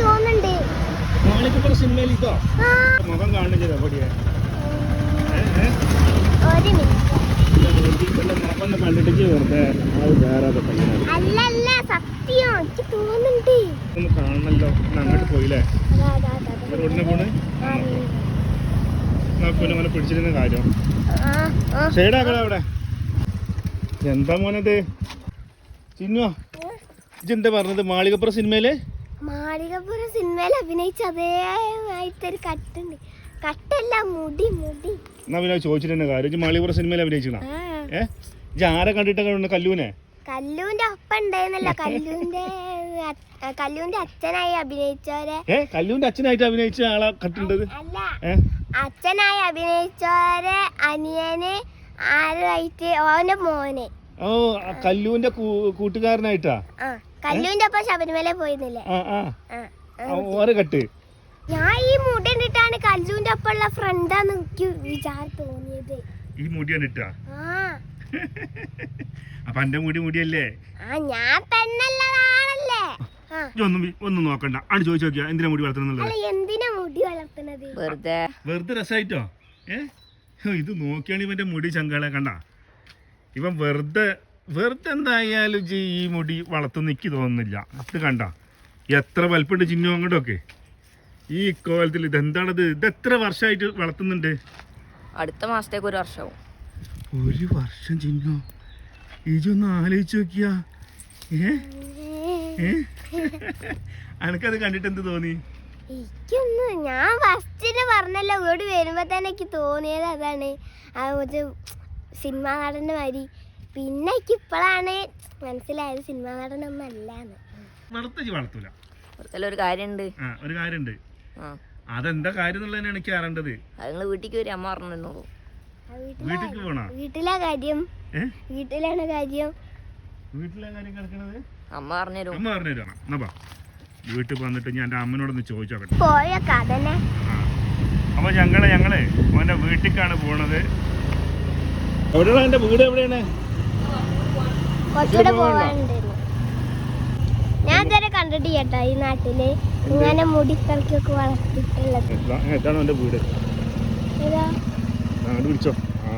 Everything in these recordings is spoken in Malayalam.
തോന്നുന്നുണ്ട്. മാളികപ്പുറം സിനിമയിൽ ഇതോ? മുഖം കാണുന്നില്ല എവിടെയാ? ഒരു കണ്ടിട്ട് വെറുതെ അത് വേറെ പയ്യനാണ് അല്ല അല്ല സത്യം. എനിക്ക് തോന്നുന്നുണ്ട്. ഒന്ന് കാണണല്ലോ. അങ്ങോട്ട് പോയില്ലേ? അതാ, അതാ, അതാ, അതാ. റോഡിനെ പോണ്? ആ, പിന്നെ മോനെ പിടിച്ചിരുന്ന കാര്യം. അവിടെ. എന്താ മോനത്? ചിന്നുവോ ഇജെന്താ പറഞ്ഞത്? മാളികപ്പുറം സിനിമയിലെ? മാളികപ്പുറം സിനിമയിൽ അഭിനയിച്ച അതേമായിട്ടൊരു കട്ടുണ്ട്. കട്ടല്ല മുടി മുടി. എന്നാ പിന്നെ ചോദിച്ചിട്ട് തന്നെ കാര്യം. ഇജ്ജ് മാളികപ്പുറം സിനിമയിൽ അഭിനയിച്ചാ ഏ? ഇജ്ജ് ആരെ കണ്ടിട്ടൊക്കെ കല്ലൂനെ? കല്ലൂന്റെ ഒപ്പം ഉണ്ടായിരുന്നല്ലോ. കല്ലൂന്റെ കല്ലൂന്റെ അച്ഛനായി അഭിനയിച്ചവരെ. ഏ? കല്ലൂന്റെ അച്ഛനായിട്ട് അഭിനയിച്ച ആളെ കട്ടുണ്ടത് അച്ഛനായി അഭിനയിച്ചവരെ അനിയനെ ആരുമായിട്ട് ഓന്റെ മോന്. ഓ കല്ലൂന്റെ കൂട്ടുകാരനായിട്ടാ? ആ കല്ലുവിന്റെ ഒപ്പം ശബരിമല പോയിരുന്നില്ലേ? ഓരെ കട്ട്. ഞാൻ ഈ മുടി കണ്ടിട്ടാണ് കല്ലുവിന്റെ ഒപ്പമുള്ള ഫ്രണ്ടാന്ന് എനിക്ക് വിചാരം തോന്നിയത്. ഈ മുടി കണ്ടിട്ടാ? ആ. അപ്പൊ എന്റെ മുടി മുടിയല്ലേ? ആ ഞാൻ പെണ്ണല്ലേ ഒന്നും ഒന്നും നോക്കണ്ട. ആണ് ചോദിച്ചു നോക്കിയാ എന്തിനാ മുടി വളർത്തുന്നത് അല്ല എന്തിനാ മുടി വളർത്തുന്നത് വെറുതെ. വെറുതെ രസമായിട്ടോ ഏ? ഇത് നോക്കിയാണ് ഇവന്റെ മുടി ചങ്കളെ കണ്ട. ഇവൻ വെറുതെ വെറുതെ എന്തായാലും ജി ഈ മുടി വളർത്തുന്ന നിൽക്കി തോന്നുന്നില്ല. അത് കണ്ട. എത്ര വലിപ്പുണ്ട് ചിഹ്നം അങ്ങോട്ടൊക്കെ? ഈ കോലത്തിൽ ഇത് എന്താണത് ഇത് എത്ര വർഷമായിട്ട് വളർത്തുന്നുണ്ട്? അടുത്ത മാസത്തേക്ക് ഒരു വർഷവും. ഒരു വർഷം ചിഹ്നം ഇജൊന്ന് ആലോചിച്ച് നോക്കിയാ. ഏ? ഏ? അനക്കത് കണ്ടിട്ട് എന്ത് തോന്നി? എനിക്കൊന്ന് ഞാൻ ഫസ്റ്റിൽ പറഞ്ഞല്ലോ ഇങ്ങോട്ട് വരുമ്പോ തന്നെ എനിക്ക് തോന്നിയത് അതാണ്. സിനിമാ നടന്റെ മാതിരി പിന്നെ എനിക്ക് ഇപ്പോഴാണ് മനസ്സിലായത് സിനിമാ നടനൊന്നും അല്ലാന്ന് വളർത്തജ് വളർത്തൂല വെറുതെ ഒരു കാര്യമുണ്ട് ആ ഒരു കാര്യമുണ്ട് ആ. അതെന്താ കാര്യം എനിക്ക് അറിയേണ്ടത്. അത് നിങ്ങൾ വീട്ടിലേക്ക് വരും അമ്മ പറഞ്ഞിരുന്നോളൂ ആ വീട്ടിലെ- പോണോ? വീട്ടിലെ കാര്യം. ഏ? വീട്ടിലാണ് കാര്യം. വീട്ടിലെ കാര്യം കിടക്കണത്? അമ്മ പറഞ്ഞുതരും അമ്മ പറഞ്ഞു തരണം എന്നാ ബാ വീട്ടിൽ വന്നിട്ട് ഞാൻ എന്റെ അമ്മനോടൊന്ന് പോയ കഥനെ? അപ്പോൾ ഞങ്ങളെ ഞങ്ങളെ മോന്റെ വീട്ടിലേക്കാണ് പോണത്. എവിടെയാണ് എന്റെ വീട് എവിടെയാണ്? ഞാൻ ഇതുവരെ കണ്ടിട്ട് കേട്ടോ ഈ നാട്ടിൽ. ഇങ്ങനെ മുടിക്കൾക്കൊക്കെ വളർത്തിയിട്ടുള്ളത്. എത്താ- എത്താണ് എന്റെ വീട്. അങ്ങോട്ട് ആ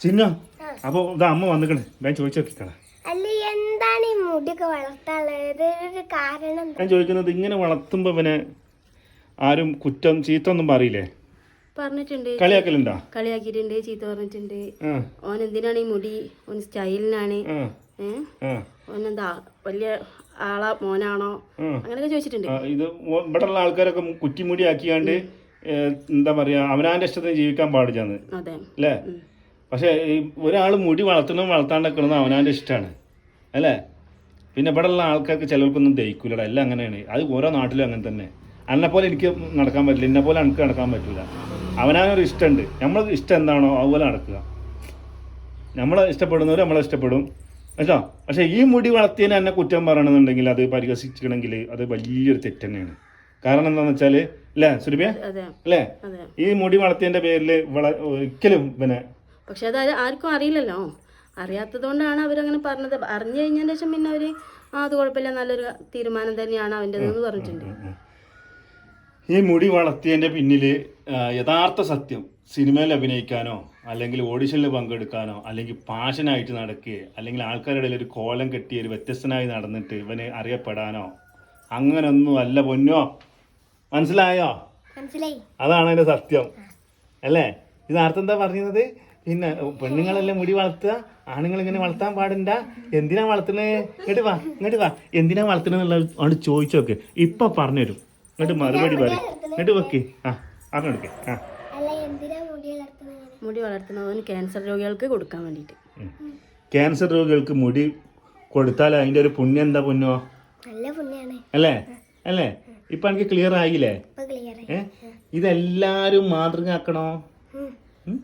ചിന്ന അപ്പോൾ ഇതാ അമ്മ വന്നിക്കണേ. ഞാൻ ചോദിച്ചു അല്ല എന്താണ് ഈ മുടിയൊക്കെ വളർത്താനുള്ളത്? കാരണം ഞാൻ ചോദിക്കുന്നത് ഇങ്ങനെ വളർത്തുമ്പോ പിന്നെ ആരും കുറ്റം ചീത്ത ഒന്നും പറയില്ലേ? പറഞ്ഞിട്ടുണ്ട്. കളിയാക്കലുണ്ടോ? കളിയാക്കിയിട്ടുണ്ട് ചീത്ത പറഞ്ഞിട്ടുണ്ട്. ഓൻ എന്തിനാണ് ഈ മുടി? ഓൻ സ്റ്റൈലിനാണ്. ഓനെന്താ വലിയ ആളാ മോനാണോ? അങ്ങനെയൊക്കെ ചോദിച്ചിട്ടുണ്ട്. ഇത് ഓ- ഇവിടെയുള്ള ആൾക്കാരൊക്കെ കുറ്റിമുടി ആക്കിയാണ്ട് എന്താ പറയാ അവനാന്റെ ഇഷ്ടത്തിന് ജീവിക്കാൻ പാടില്ലാന്ന്. അല്ലേ? പക്ഷെ ഒരാൾ മുടി വളർത്തണം വളർത്താണ്ടൊക്കെ അവനാന്റെ ഇഷ്ടമാണ് അല്ലേ? പിന്നെ ഇവിടെയുള്ള ആൾക്കാർക്ക് ചിലർക്കൊന്നും ദഹിക്കൂലടാ. എല്ലാം അങ്ങനെയാണ്. അത് ഓരോ നാട്ടിലും അങ്ങനെ തന്നെ. എന്നെ പോലെ എനിക്ക് നടക്കാൻ പറ്റില്ല എന്നെ പോലെ എനിക്ക് നടക്കാൻ പറ്റില്ല അവനാനൊരു ഇഷ്ടമുണ്ട് നമ്മളെ ഇഷ്ടം എന്താണോ അതുപോലെ നടക്കുക. നമ്മളെ ഇഷ്ടപ്പെടുന്നവർ നമ്മളെ ഇഷ്ടപ്പെടും. കേട്ടോ? പക്ഷേ ഈ മുടി വളർത്തിയതിന് എന്നെ കുറ്റം പറയണമെന്നുണ്ടെങ്കിൽ അത് പരിഹസിക്കണമെങ്കിൽ അത് വലിയൊരു തെറ്റ് തന്നെയാണ്. കാരണം എന്താണെന്ന് വെച്ചാൽ അല്ലേ സുരഭ്യ? അല്ലേ? ഈ മുടി വളർത്തിയതിന്റെ പേരിൽ വള ഒരിക്കലും പിന്നെ പക്ഷെ അത് ആർക്കും അറിയില്ലല്ലോ. അറിയാത്തതുകൊണ്ടാണ് അവരങ്ങനെ പറഞ്ഞത്. അറിഞ്ഞു കഴിഞ്ഞതിന് ശേഷം പിന്നെ അവർ ആ അത് കുഴപ്പമില്ല. നല്ലൊരു തീരുമാനം തന്നെയാണ് അവന്റെ പറഞ്ഞിട്ടുണ്ട്. ഈ മുടി വളർത്തിയതിന്റെ പിന്നിൽ യഥാർത്ഥ സത്യം സിനിമയിൽ അഭിനയിക്കാനോ അല്ലെങ്കിൽ ഓഡിഷനിൽ പങ്കെടുക്കാനോ അല്ലെങ്കിൽ പാഷനായിട്ട് നടക്കുകയോ അല്ലെങ്കിൽ ആൾക്കാരുടെ ഇടയിൽ ഒരു കോലം കെട്ടി ഒരു വ്യത്യസ്തനായി നടന്നിട്ട് ഇവന് അറിയപ്പെടാനോ അങ്ങനൊന്നും അല്ല പൊന്നോ? മനസ്സിലായോ? അതാണ് അതിന്റെ സത്യം. അല്ലേ? ഇത് അർത്ഥം എന്താ പറയുന്നത് പിന്നെ പെണ്ണുങ്ങളെല്ലാം മുടി വളർത്തുക ആണുങ്ങൾ ഇങ്ങനെ വളർത്താൻ പാടില്ല എന്തിനാ വളർത്തുന്നത് ഇങ്ങോട്ട് വാ ഇങ്ങോട്ട് വാ. എന്തിനാ വളർത്തുന്നത് അവിടെ ചോദിച്ചോക്കെ ഇപ്പം പറഞ്ഞുതരും. ഇങ്ങോട്ട് മറുപടി പറയും എന്നിട്ട് വെക്ക്. ആ പറഞ്ഞെടുക്കേ ആ. അല്ല എന്തിനാ മുടി വളർത്തുന്നത്? ക്യാൻസർ രോഗികൾക്ക് കൊടുക്കാൻ വേണ്ടിയിട്ട്. ക്യാൻസർ രോഗികൾക്ക് മുടി കൊടുത്താൽ അതിന്റെ ഒരു പുണ്യം എന്താ പുണ്യോ അല്ലേ? അല്ലേ? ഇപ്പൊ എനിക്ക് ക്ലിയർ ആയില്ലേ? ഇപ്പൊ ക്ലിയർ ഏ? ഇതെല്ലാരും മാതൃകാക്കണോ ഉം?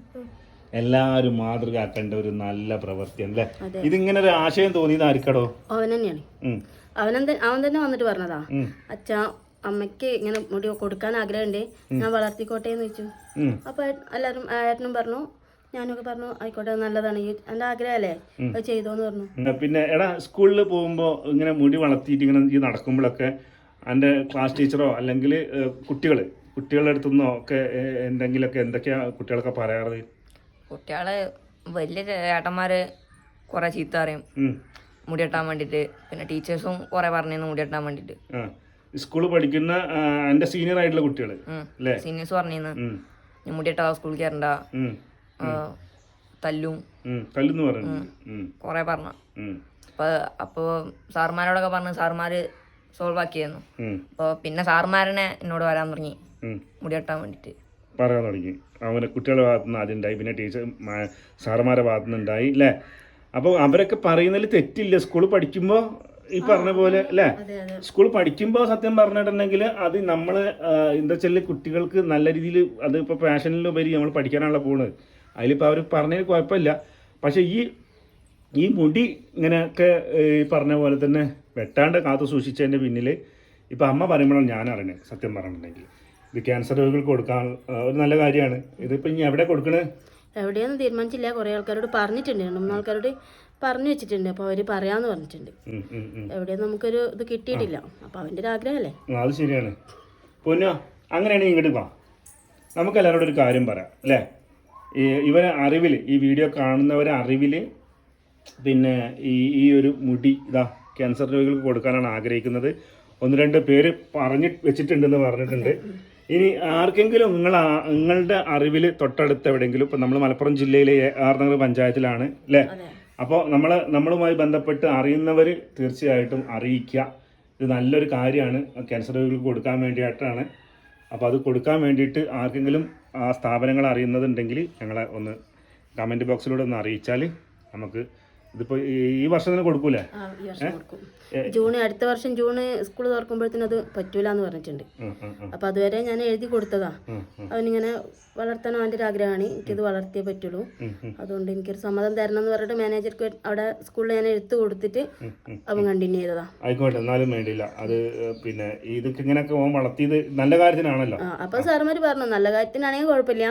എല്ലാരും മാതൃകാക്കേണ്ട ഒരു നല്ല പ്രവൃത്തി അല്ലേ? ഇതിങ്ങനെ ഒരു ആശയം തോന്നിയത് ആർക്കടോ? അവൻ തന്നെയാണ്. അവൻ അവൻ തന്നെ വന്നിട്ട് പറഞ്ഞതാ. അച്ഛ അമ്മയ്ക്ക് ഇങ്ങനെ മുടി കൊടുക്കാൻ ആഗ്രഹമുണ്ട്. ഞാൻ വളർത്തിക്കോട്ടെ എന്ന് വെച്ചു അപ്പൊ എല്ലാരും എല്ലാവരും ഏട്ടനും പറഞ്ഞു ഞാനൊക്കെ പറഞ്ഞു ആയിക്കോട്ടെ നല്ലതാണ്. എന്റെ ആഗ്രഹമല്ലേ? അത് ചെയ്തോന്ന് പറഞ്ഞു. പിന്നെ എടാ സ്കൂളിൽ പോകുമ്പോ ഇങ്ങനെ മുടി വളർത്തിയിട്ട് ഇങ്ങനെ ഈ നടക്കുമ്പോഴൊക്കെ എന്റെ ക്ലാസ് ടീച്ചറോ അല്ലെങ്കിൽ കുട്ടികൾ കുട്ടികളുടെ അടുത്തുനിന്നോ ഒക്കെ എന്തെങ്കിലുമൊക്കെ എന്തൊക്കെയാ കുട്ടികളൊക്കെ പറയാറ്? കുട്ടികളെ വലിയ ഏട്ടന്മാര് കുറെ ചീത്ത അറിയും മുടി വെട്ടാൻ വേണ്ടിട്ട്. പിന്നെ ടീച്ചേഴ്സും കുറെ പറഞ്ഞു മുടി വെട്ടാൻ വേണ്ടിയിട്ട് ആ. സ്കൂളിൽ പഠിക്കുന്ന എന്റെ സീനിയർ ആയിട്ടുള്ള കുട്ടികൾ അല്ലേ? സീനിയേഴ്സ്. നീ മുടി സ്കൂളിൽ കയറണ്ട തല്ലും. ഉം. കല്ലെന്ന് പറഞ്ഞു. കുറെ പറഞ്ഞു. അപ്പൊ അപ്പോൾ സാറുമാരോടൊക്കെ പറഞ്ഞ് സാറുമാര് സോൾവ് ആക്കിയായിരുന്നു അപ്പൊ പിന്നെ സാർമാരനെ എന്നോട് വരാൻ തുടങ്ങി. മുടിയെട്ടാൻ മുടി വെട്ടാൻ വേണ്ടിയിട്ട് പറയാൻ തുടങ്ങി. അവന് കുട്ടികളുടെ ഭാഗത്തു നിന്ന് ആദ്യം ഉണ്ടായി. പിന്നെ ടീച്ചർ സാറന്മാരുടെ ഭാഗത്തു നിന്ന് ഉണ്ടായി അല്ലേ? അപ്പോൾ അവരൊക്കെ പറയുന്നതിൽ തെറ്റില്ല. സ്കൂളിൽ പഠിക്കുമ്പോൾ ഈ പറഞ്ഞ പോലെ അല്ലേ? സ്കൂൾ പഠിക്കുമ്പോൾ സത്യം പറഞ്ഞിട്ടുണ്ടെങ്കിൽ അത് നമ്മൾ എന്താ വെച്ചാൽ കുട്ടികൾക്ക് നല്ല രീതിയിൽ അത് ഇപ്പോൾ പാഷനിലുപരി നമ്മൾ പഠിക്കാനാണല്ലോ പോണ് അതിലിപ്പോൾ അവർ പറഞ്ഞതിൽ കുഴപ്പമില്ല. പക്ഷേ ഈ ഈ മുടി ഇങ്ങനെയൊക്കെ ഈ പറഞ്ഞ പോലെ തന്നെ വെട്ടാണ്ട് കാത്തു സൂക്ഷിച്ചതിന്റെ പിന്നിൽ ഇപ്പം അമ്മ പറയുമ്പോഴാണ് ഞാൻ അറിയണത് സത്യം പറഞ്ഞിട്ടുണ്ടെങ്കിൽ ഇത് ക്യാൻസർ രോഗികൾക്ക് കൊടുക്കാൻ ഒരു നല്ല കാര്യമാണ്. ഇതിപ്പോൾ ഇനി എവിടെ കൊടുക്കണേ? എവിടെയൊന്നും തീരുമാനിച്ചില്ല. കുറേ ആൾക്കാരോട് പറഞ്ഞിട്ടുണ്ട്. രണ്ട് മൂന്ന് ആൾക്കാരോട് പറഞ്ഞു വെച്ചിട്ടുണ്ട്. അപ്പോൾ അവർ പറയാന്ന് പറഞ്ഞിട്ടുണ്ട്. എവിടെയും നമുക്കൊരു ഇത് കിട്ടിയിട്ടില്ല. അപ്പോൾ അവന്റെ ഒരു ആഗ്രഹമല്ലേ? അത് ശരിയാണ്. പൊന്നോ അങ്ങനെയാണെങ്കിൽ ഇങ്ങോട്ട് വാ. നമുക്ക് എല്ലാവരോടും ഒരു കാര്യം പറയാം അല്ലേ? ഇവരെ അറിവിൽ ഈ വീഡിയോ കാണുന്നവരെ അറിവിൽ പിന്നെ ഈ ഈ ഒരു മുടി ഇതാ ക്യാൻസർ രോഗികൾക്ക് കൊടുക്കാനാണ് ആഗ്രഹിക്കുന്നത്. ഒന്ന് രണ്ട് പേര് പറഞ്ഞ് വെച്ചിട്ടുണ്ടെന്ന് പറഞ്ഞിട്ടുണ്ട്. ഇനി ആർക്കെങ്കിലും നിങ്ങൾ നിങ്ങളുടെ അറിവിൽ തൊട്ടടുത്ത് എവിടെയെങ്കിലും ഇപ്പം നമ്മൾ മലപ്പുറം ജില്ലയിലെ ആർനഗർ പഞ്ചായത്തിലാണ് അല്ലേ? അപ്പോൾ നമ്മൾ നമ്മളുമായി ബന്ധപ്പെട്ട് അറിയുന്നവർ തീർച്ചയായിട്ടും അറിയിക്കുക. ഇത് നല്ലൊരു കാര്യമാണ്. ക്യാൻസർ രോഗികൾക്ക് കൊടുക്കാൻ വേണ്ടിയിട്ടാണ് അപ്പോൾ അത് കൊടുക്കാൻ വേണ്ടിയിട്ട് ആർക്കെങ്കിലും ആ സ്ഥാപനങ്ങൾ അറിയുന്നതുണ്ടെങ്കിൽ ഞങ്ങളെ ഒന്ന് കമന്റ് ബോക്സിലൂടെ ഒന്ന് അറിയിച്ചാൽ നമുക്ക് ഇതിപ്പോൾ ഈ വർഷം തന്നെ കൊടുക്കൂലേ? ആ ഈ വർഷം കൊടുക്കും. ജൂൺ അടുത്ത വർഷം ജൂണ് സ്കൂൾ തുറക്കുമ്പോഴത്തേനും അത് പറ്റൂല എന്ന് പറഞ്ഞിട്ടുണ്ട്. ഉം, ഉം, ഉം, അപ്പോൾ അതുവരെ ഞാൻ എഴുതി കൊടുത്തതാ. ഉം, ഉം, അവനിങ്ങനെ വളർത്താൻ അവന്റെ ഒരു ആഗ്രഹമാണ്. എനിക്കിത് വളർത്തിയേ പറ്റുള്ളൂ. ഉം, ഉം, അതുകൊണ്ട് എനിക്കൊരു സമ്മതം തരണം എന്ന് പറഞ്ഞിട്ട് മാനേജർക്ക് അവിടെ സ്കൂളിൽ ഞാൻ എഴുത്ത് കൊടുത്തിട്ട്. അവൻ കണ്ടിന്യൂ ചെയ്തതാ. ആയിക്കോട്ടെ എന്നാലും വേണ്ടിയില്ല. അത് ഏഹ്, പിന്നെ ഇതൊക്കെ ഇങ്ങനെയൊക്കെ ഓൻ വളർത്തിയത് നല്ല കാര്യത്തിനാണല്ലോ. ആ അപ്പോൾ സാറുമാർ പറഞ്ഞു നല്ല കാര്യത്തിനാണെങ്കിൽ കുഴപ്പമില്ല.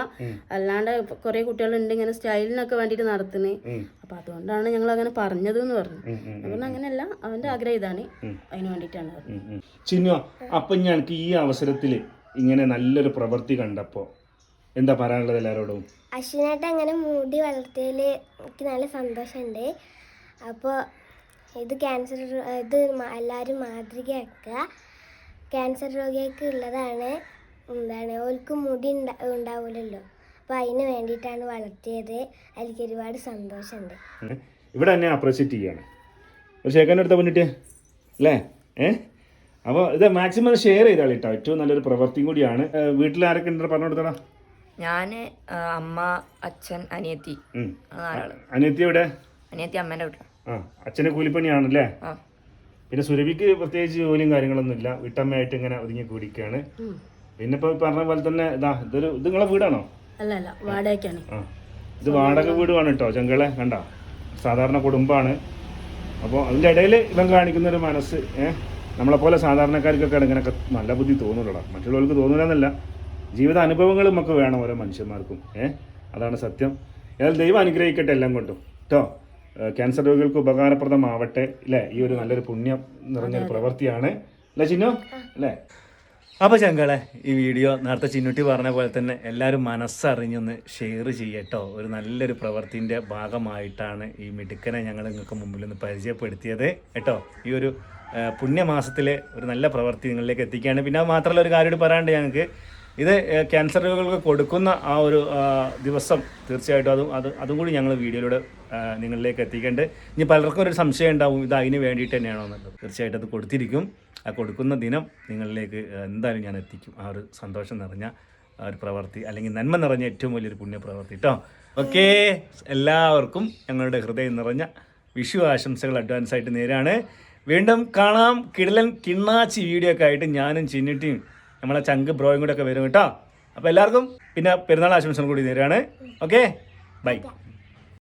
അല്ലാണ്ട് കുറെ കുട്ടികളുണ്ട് ഇങ്ങനെ സ്റ്റൈലിനൊക്കെ വേണ്ടിയിട്ട് നടത്തുന്നത്. ഉം, അപ്പോൾ അതുകൊണ്ടാണ് ഞങ്ങൾ അങ്ങനെ പറഞ്ഞത്. എന്ന് പറഞ്ഞു അതുകൊണ്ട് അങ്ങനെയല്ല അവന്റെ ആഗ്രഹം ഇതാണ്. അതിന് വേണ്ടിയിട്ടാണ് പറഞ്ഞത്. ചിന്നു അപ്പം ഞങ്ങൾക്ക് ഈ അവസരത്തിൽ ഇങ്ങനെ നല്ലൊരു പ്രവൃത്തി കണ്ടപ്പോൾ എന്താ പറയാനുള്ളത് എല്ലാവരോടും അശ്വിനായിട്ട് അങ്ങനെ മൂടി വളർത്തിയതിൽ എനിക്ക് നല്ല സന്തോഷമുണ്ട്. അപ്പോൾ ഇത് ക്യാൻസർ ഇത് എല്ലാരും എല്ലാവരും മാതൃകയാക്കുക. ക്യാൻസർ രോഗികൾക്ക് ഉള്ളതാണ് എന്താണ് ഓൽക്ക് മുടി ഉണ്ടാ ഉണ്ടാവില്ലല്ലോ അപ്പോൾ അതിന് വേണ്ടിയിട്ടാണ് വളർത്തിയത്. അതിലേക്ക് ഒരുപാട് സന്തോഷമുണ്ട്? ഇവിടെ തന്നെ അപ്രീഷിയേറ്റ് ചെയ്യാണ്. ഒരു ഷേഖന്റെ അടുത്ത് അല്ലേ? ഏ? അപ്പോൾ ഇത് മാക്സിമം ഷെയർ ചെയ്താൽ കേട്ടോ. ഏറ്റവും നല്ലൊരു പ്രവൃത്തിയും കൂടിയാണ്. വീട്ടിൽ ആരൊക്കെ ഉണ്ടെന്ന് പറഞ്ഞു കൊടുത്തടാ. ഞാൻ അമ്മ അച്ഛൻ അനിയത്തി. അനിയത്തി എവിടെ? അനിയത്തി അമ്മേന്റെ വീട്ടിൽ ആ അച്ഛന് കൂലിപ്പണിയാണല്ലേ? ആ. പിന്നെ സുരഭിക്ക് പ്രത്യേകിച്ച് ജോലിയും കാര്യങ്ങളൊന്നും ഇല്ല വീട്ടമ്മയായിട്ട് ഇങ്ങനെ ഒതുങ്ങി കൂടിക്കുകയാണ് പിന്നെ ഇപ്പോൾ പറഞ്ഞ പോലെ തന്നെ ഇതാ ഇതൊരു ഇത് നിങ്ങളെ വീടാണോ? അല്ല അല്ല വാടകയ്ക്കാണ് ഇത് വാടക വീടുമാണ് കേട്ടോ ചെങ്കളെ കണ്ട? സാധാരണ കുടുംബമാണ് അപ്പോൾ അതിന്റെ ഇടയിൽ ഇവൻ കാണിക്കുന്ന ഒരു മനസ്സ് ഏഹ് നമ്മളെപ്പോലെ സാധാരണക്കാർക്കൊക്കെ ഇങ്ങനെയൊക്കെ നല്ല ബുദ്ധി തോന്നുള്ളൂ മറ്റുള്ളവർക്ക് തോന്നില്ല എന്നല്ല ജീവിത അനുഭവങ്ങൾ നമുക്ക് വേണം ഓരോ മനുഷ്യന്മാർക്കും ഏഹ് അതാണ് സത്യം. ഏതായാലും ദൈവം അനുഗ്രഹിക്കട്ടെ എല്ലാം കൊണ്ടും കേട്ടോ ക്യാൻസർ രോഗികൾക്ക് ഉപകാരപ്രദമാവട്ടെ അല്ലേ ഈ ഒരു നല്ലൊരു പുണ്യം നിറഞ്ഞൊരു പ്രവൃത്തിയാണ്. അല്ലേ ചിന്നു? അല്ലേ? അപ്പോൾ ചങ്കളെ ഈ വീഡിയോ നേരത്തെ ചിന്നുട്ടി പറഞ്ഞ പോലെ തന്നെ എല്ലാവരും മനസ്സറിഞ്ഞൊന്ന് ഷെയർ ചെയ്യട്ടോ. ഒരു നല്ലൊരു പ്രവൃത്തിന്റെ ഭാഗമായിട്ടാണ് ഈ മിടുക്കനെ ഞങ്ങൾ നിങ്ങൾക്ക് മുമ്പിൽ ഒന്ന് പരിചയപ്പെടുത്തിയത് കേട്ടോ. ഈ ഒരു പുണ്യമാസത്തിലെ ഒരു നല്ല പ്രവൃത്തി നിങ്ങളിലേക്ക് എത്തിക്കുകയാണ്. പിന്നെ മാത്രമല്ല ഒരു കാര്യം പറയാണ്ട് ഞങ്ങൾക്ക്. ഇത് ക്യാൻസർ രോഗികൾക്ക് കൊടുക്കുന്ന ആ ഒരു ദിവസം തീർച്ചയായിട്ടും അതും അത് അതും കൂടി ഞങ്ങൾ വീഡിയോയിലൂടെ നിങ്ങളിലേക്ക് എത്തിക്കേണ്ടത്. ഇനി പലർക്കും ഒരു സംശയം ഉണ്ടാവും ഇത് അതിന് വേണ്ടിയിട്ട് തന്നെയാണോ എന്നുള്ളത്. തീർച്ചയായിട്ടും അത് കൊടുത്തിരിക്കും. ആ കൊടുക്കുന്ന ദിനം നിങ്ങളിലേക്ക് എന്തായാലും ഞാൻ എത്തിക്കും. ആ ഒരു സന്തോഷം നിറഞ്ഞ ഒരു പ്രവൃത്തി അല്ലെങ്കിൽ നന്മ നിറഞ്ഞ ഏറ്റവും വലിയൊരു പുണ്യപ്രവൃത്തി കേട്ടോ ഓക്കെ. എല്ലാവർക്കും ഞങ്ങളുടെ ഹൃദയം നിറഞ്ഞ വിഷു ആശംസകൾ അഡ്വാൻസ് ആയിട്ട് നേരാണ്. വീണ്ടും കാണാം. കിടലൻ കിണ്ണാച്ചി വീഡിയോ ഒക്കെ ആയിട്ട് ഞാനും ചിന്നിട്ടിയും നമ്മളെ ചങ്ക് ബ്രോയും കൂടെ ഒക്കെ വരും കേട്ടോ. അപ്പോൾ എല്ലാവർക്കും പിന്നെ പെരുന്നാൾ ആശംസകൾ കൂടി നേരാണ് ഓക്കെ? ബൈ.